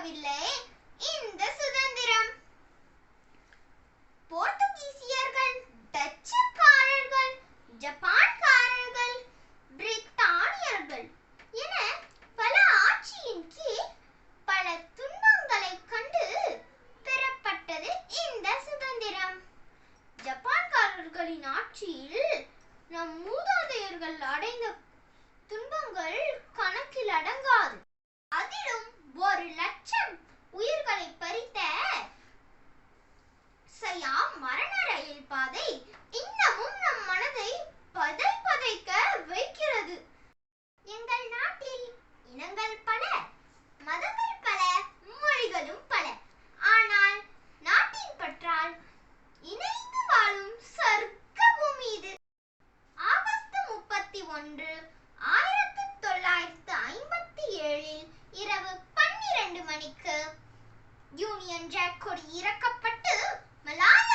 கொடுக்கவில்லை இந்த சுதந்திரம். போர்த்துகீசியர்கள் டச்சுக்காரர்கள் ஜப்பான்காரர்கள் பிரித்தானியர்கள் என பல ஆட்சியின் கீழ் பல துன்பங்களை கண்டு பெறப்பட்டது இந்த சுதந்திரம். ஜப்பான்காரர்களின் ஆட்சியில் பதை பதைக்க வைக்கிறது. எங்கள் நாட்டில் இனங்கள் பல மதங்கள் பல மொழிகளும் பல. ஆனால் நாட்டின் பற்றால் இணைந்து வாழும் சொர்க்க பூமி இது. ஆகஸ்ட் முப்பத்தி ஒன்று ஆயிரத்தி தொள்ளாயிரத்தி ஐம்பத்தி ஏழில் இரவு பன்னிரண்டு மணிக்கு யூனியன் ஜாக் கொடி இறக்கப்பட்டு மலாய்